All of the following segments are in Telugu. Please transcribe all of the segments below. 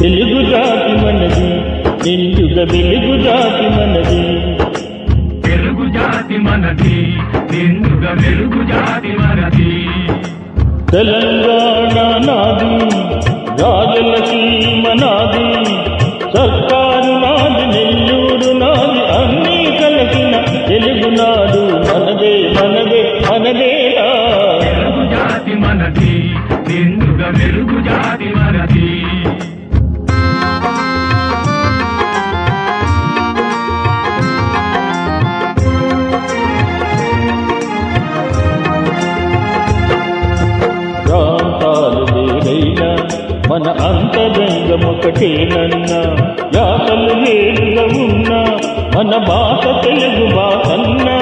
తెలుగు జాతి మనది నిండుగా వెలుగు జాతి మనది. తెలుగు జాతి మనది నిండుగా వెలుగు జాతి మనది. తెలంగాణ నాది రాజలసీమ నాది సర్కారు నాది నెల్లూరు నాది అన్నీ కలిసిన తెలుగునాడు మనదే మనదే మనదేరా. తెలుగు జాతి మనది నిండుగా వెలుగు జాతి మన అంతరంగం ఒకటేనన్నా యాసలు వేరుగా ఉన్నా. మన భాష తెలుగు భాషన్నా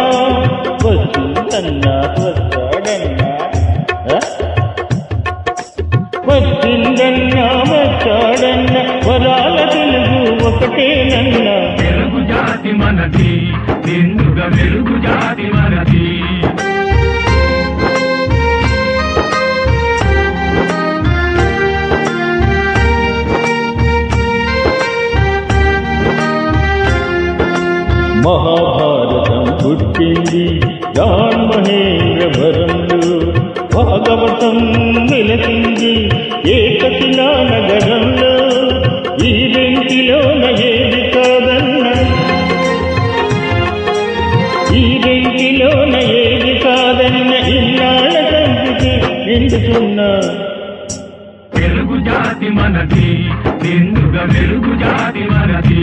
వస్తుందన్నా వస్తాడన్నా. వచ్చిందన్నా వచ్చాడన్నా వరాల తెలుగు ఒకటేనన్నా తెలుగు జాతి మనది. నిండుగా వెలుగు జాతి మనది. మహాభారతం పుట్టింది. జాన్ మహేంద్రవరంలో భాగవతం నిలచింది. ఏకశిలా నగరంలో ఈ వెంటిలో ఏది కాదన్న ఈ వెంటిలో ఏది కాదన్న ఇన్నాళ్ళ కంటికి నిండుతున్నా. తెలుగు జాతి మనది నిండుగా వెలుగు జాతి మనది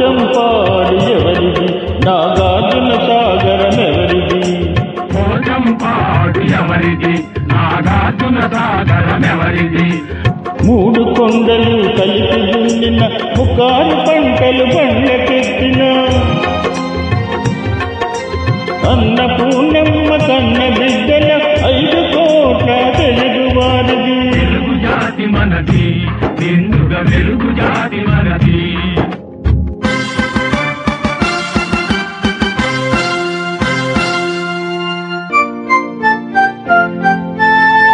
పాడి ఎవరిది? నాగార్జున సాగరమెవరిది మోసం పాడు ఎవరిది? నాగార్జున సాగరం ఎవరిది మూడు కొండలు కలిపి దున్నిన ముఖారు పంటలు బండకెత్తిన అన్నపూర్ణమ్మ కన్న బిడ్డల ఐదు కోట్ల తెలుగు వారిది. తెలుగు జాతి మనది నిండుగా వెలుగు జాతి మనది.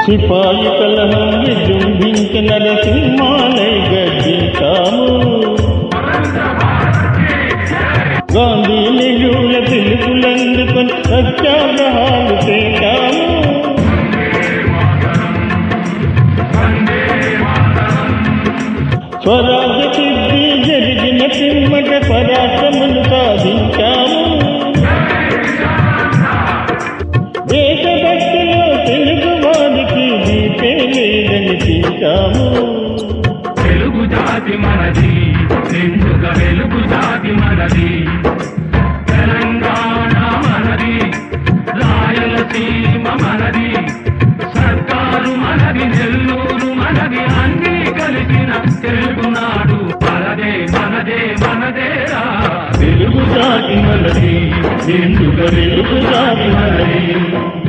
సిపాయి కలహం విజృంభించి నరసింహాలై గర్జించాము గాంధీయుల పిలుపులందుకొని సత్యాగ్రహాలు చేశాము. స్వరాజ సిద్ధి జరిగిన పిమ్మట పరాక్రములు లేదనిపించాము తెలుగు జాతి మనది నిండుగా వెలుగు జాతి మనది. తెలంగాణ మనది రాయలసీమ మనది సర్కారు మనది నెల్లూరు మనది అన్ని కలిసిన తెలుగునాడు మనదే మనదే మనదేరా వెలుగు జాతి మనది ఎందుకు వెలుగు జాతి మనది.